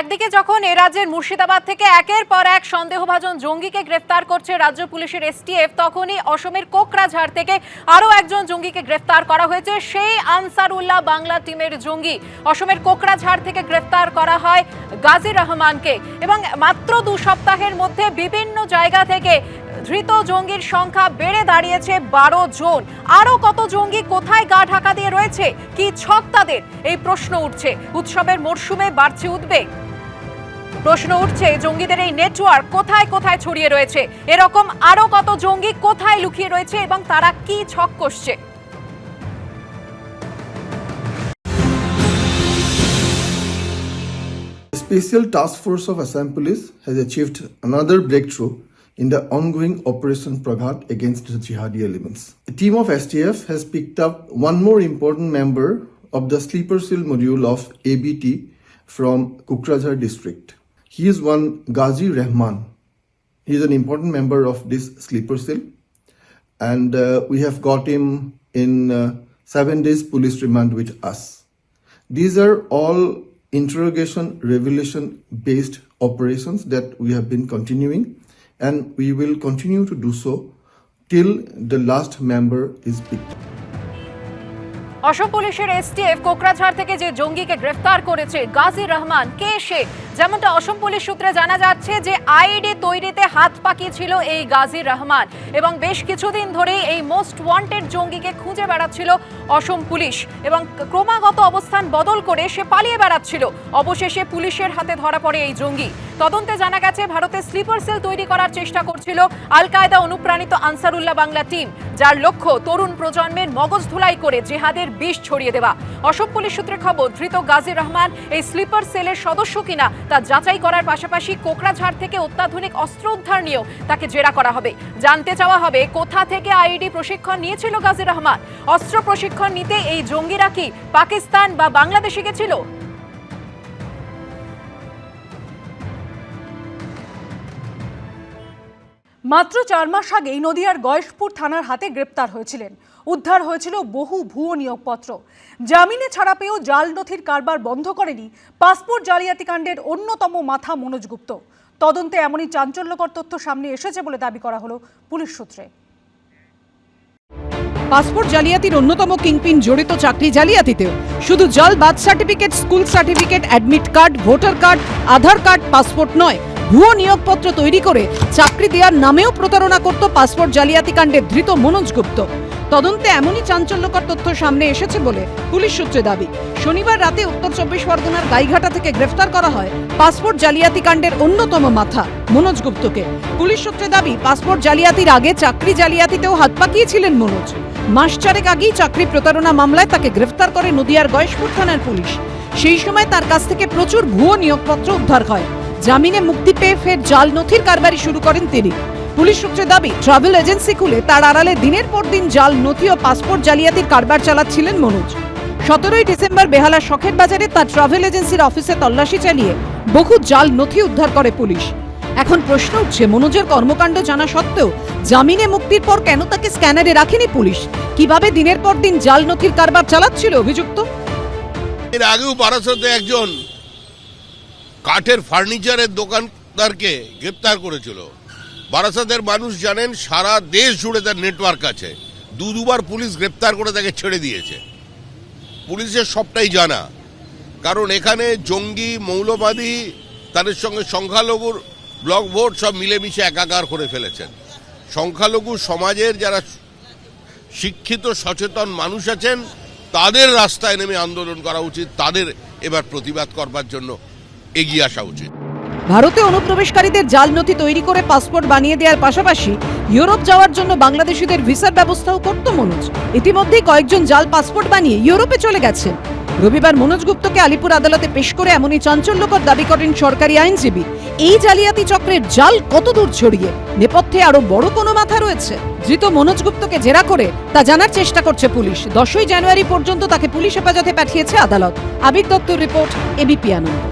একদিকে যখন এ রাজ্যের মুর্শিদাবাদ থেকে একের পর এক সন্দেহভাজন জঙ্গিকে গ্রেফতার করছে রাজ্য পুলিশের এসটিএফ, তখনই অসমের কোকরাঝাড় থেকে আরও একজন জঙ্গিকে গ্রেফতার করা হয়েছে। সেই আনসারুল্লাহ বাংলা টিমের জঙ্গি অসমের কোকরাঝাড় থেকে গ্রেফতার করা হয় গাজী রহমানকে এবং মাত্র দু সপ্তাহের মধ্যে বিভিন্ন জায়গা থেকে ধৃত জঙ্গির সংখ্যা বেড়ে দাঁড়িয়েছে বারো জন। আরও কত জঙ্গি কোথায় গা ঢাকা দিয়ে রয়েছে? কি ছক তাদের? এই প্রশ্ন উঠছে। উৎসবের মরশুমে বাড়ছে উদ্বেগ। প্রশ্ন উঠছে জঙ্গিদের এই নেটওয়ার্ক কোথায় কোথায় ছড়িয়ে রয়েছে এরকম আরও কত জঙ্গি কোথায় লুকিয়ে রয়েছে এবং তারা কি ছক কষছে Special Task Force of Assam Police has achieved another breakthrough in the ongoing Operation Praghat against the jihadi elements. A team of STF has picked up one more important member of the sleeper cell module of ABT from Kukrajar district. He is one Ghazi Rahman. He is an important member of this sleeper cell and uh, we have got him in uh, seven days police remand with us. These are all interrogation revelation based operations that we have been continuing and we will continue to do so till the last member is picked. অসম পুলিশের STF Kokrajhar থেকে যে জঙ্গিকে গ্রেফতার করেছে গাজী রহমান কে সে যেমনটা অসম police সূত্রে জানা যাচ্ছে যে আইডি তৈরিতে হাত পাকিয়েছিল এই গাজী রহমান এবং বেশ কিছুদিন ধরেই এই মোস্ট ওয়ান্টেড জঙ্গিকে খুঁজে বেড়াচ্ছিল অসম পুলিশ এবং ক্রমাগত অবস্থান বদল করে সে পালিয়ে বেড়াচ্ছিল। অবশেষে পুলিশের হাতে ধরা পড়ে এই জঙ্গি। তদন্তে জানা গেছে, ভারতে স্লিপার সেল তৈরি করার চেষ্টা করছিল আল কায়দা অনুপ্রাণিত আনসারুল্লাহ বাংলা টিম, যার লক্ষ্য তরুণ প্রজন্মের মগজ ধুলাই করে জেহাদের বিষ ছড়িয়ে দেওয়া। অসম পুলিশ সূত্রে খবর, ধৃত গাজী রহমান এই স্লিপার সেলের সদস্য কিনা তা যাচাই করার পাশাপাশি কোকরাঝাড় থেকে অত্যাধুনিক অস্ত্র উদ্ধার নিয়েও তাকে জেরা করা হবে। জানতে চাওয়া হবে কোথা থেকে আইডি প্রশিক্ষণ নিয়েছিল গাজী রহমান। অস্ত্র প্রশিক্ষণ নিতে এই জঙ্গিরা কি পাকিস্তান বা বাংলাদেশে গেছিল? মাত্র চার মাস আগেই নদিয়ার গয়েশপুর থানার হাতে গ্রেপ্তার হয়েছিলেন। উদ্ধার হয়েছিল বহু ভুয়ো নিয়োগপত্র। জামিনে ছাড়া পেয়েও জাল নথির কারবার বন্ধ করেনি পাসপোর্ট জালিয়াতি কাণ্ডের অন্যতম মাথা মনোজ গুপ্ত। তদন্তে এমনই চাঞ্চল্যকর তথ্য সামনে এসেছে বলে দাবি করা হলো পুলিশ সূত্রে। পাসপোর্ট জালিয়াতির অন্যতম কিংপিন জড়িত চাকরি জালিয়াতিতেও। শুধু জল, birth certificate, school certificate, admit card, voter card, Aadhaar card, passport নয়। ভুয়ো নিয়োগপত্র তৈরি করে চাকরি দেওয়ার নামেও প্রতারণা করত পাসপোর্ট জালিয়াতি কাণ্ডে ধৃত মনোজ গুপ্ত। তদন্তে এমনই চাঞ্চল্যকর তথ্য সামনে এসেছে বলে পুলিশ সূত্রে দাবি। শনিবার রাতে উত্তর চব্বিশ পরগনার গাইঘাটা থেকে গ্রেফতার করা হয় পাসপোর্ট জালিয়াতি কাণ্ডের অন্যতম মাথা, মনোজ গুপ্তকে। পুলিশ সূত্রে দাবি, পাসপোর্ট জালিয়াতির আগে চাকরি জালিয়াতিতেও হাত পাকিয়েছিলেন মনোজ। মাস চারেক আগেই চাকরি প্রতারণা মামলায় তাকে গ্রেফতার করে নদিয়ার গয়েশপুর থানার পুলিশ। সেই সময় তার কাছ থেকে প্রচুর ভুয়ো নিয়োগপত্র উদ্ধার হয়। জামিনে মুক্তি পেয়ে ফের জাল নথির কারবারি শুরু করেন তিনি। পুলিশ সূত্রে দাবি ট্রাভেল এজেন্সি খুলে তার আড়ালে দিনের পর দিন জাল, নথি ও পাসপোর্ট জালিয়াতির কারবার চালাচ্ছিলেন মনোজ। সতেরোই ডিসেম্বর বেহালা শখের বাজারে তার ট্রাভেল এজেন্সির অফিসে তল্লাশি চালিয়ে বহু জাল, নথি উদ্ধার করে পুলিশ। এখন প্রশ্ন উঠছে, মনোজের কর্মকাণ্ড জানা সত্ত্বেও জামিনে মুক্তির পর কেন তাকে স্ক্যানারে রাখেনি পুলিশ? কীভাবে দিনের পর দিন জাল, নথির কারবার চালাচ্ছিল অভিযুক্ত? এর আগেও বারাসতে একজন কাঠের ফার্নিচারের দোকানদারকে গ্রেপ্তার করেছিল। বারাসাতের মানুষ জানেন, সারা দেশ জুড়ে তার নেটওয়ার্ক আছে। দু দুবার পুলিশ গ্রেপ্তার করে তাকে ছেড়ে দিয়েছে। পুলিশের সবটাই জানা। কারণ এখানে জঙ্গি, মৌলবাদী, তাদের সঙ্গে সংখ্যালঘুর ব্লক ভোট সব মিলেমিশে একাকার করে ফেলেছেন। সংখ্যালঘু সমাজের যারা শিক্ষিত, সচেতন মানুষ আছেন, তাদের রাস্তায় নেমে আন্দোলন করা উচিত, তাদের এবার প্রতিবাদ করবার জন্য এগিয়ে আসা উচিত। ভারতে অনুপ্রবেশকারীদের জাল নথি তৈরি করে পাসপোর্ট বানিয়ে দেওয়ার পাশাপাশি ইউরোপ যাওয়ার জন্য বাংলাদেশিদের ভিসার ব্যবস্থাও করত মনোজ। ইতিমধ্যেই কয়েকজন জাল পাসপোর্ট বানিয়ে ইউরোপে চলে গেছেন। রবিবার মনোজ গুপ্তকে আলিপুর আদালতে পেশ করে এমনই চাঞ্চল্যকর দাবি করেন সরকারি আইনজীবী। এই জালিয়াতি চক্রের জাল কতদূর ছড়িয়ে? নেপথ্যে আরও বড় কোনো মাথা রয়েছে? ধৃত মনোজ গুপ্তকে জেরা করে তা জানার চেষ্টা করছে পুলিশ। দশই জানুয়ারি পর্যন্ত তাকে পুলিশ হেফাজতে পাঠিয়েছে আদালত। আবির দত্তর রিপোর্ট, এবিপি আনন্দ।